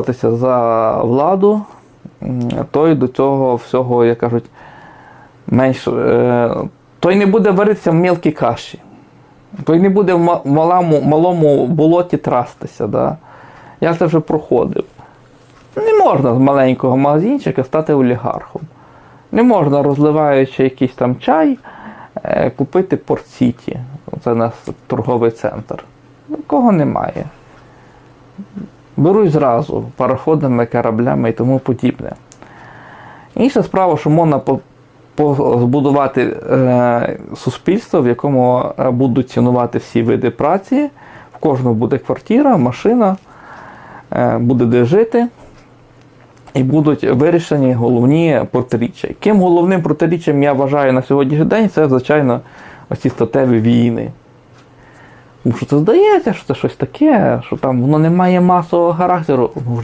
боротися за владу, той до цього всього, як кажуть, менш. е, Той не буде варитися в мілкій каші. Той не буде в малому, малому болоті трастися. Да? Я це вже проходив. Не можна з маленького магазинчика стати олігархом. Не можна, розливаючи якийсь там чай, е, купити Порт-Сіті. Це у нас торговий центр. Такого немає. Беруть зразу пароходами, кораблями і тому подібне. Інша справа, що можна збудувати е, суспільство, в якому е, будуть цінувати всі види праці, в кожного буде квартира, машина, е, буде де жити. І будуть вирішені головні протиріччя. Яким головним протиріччям я вважаю на сьогоднішній день, це, звичайно, оці статеві війни. Тому що це здається, що це щось таке, що там воно не має масового характеру.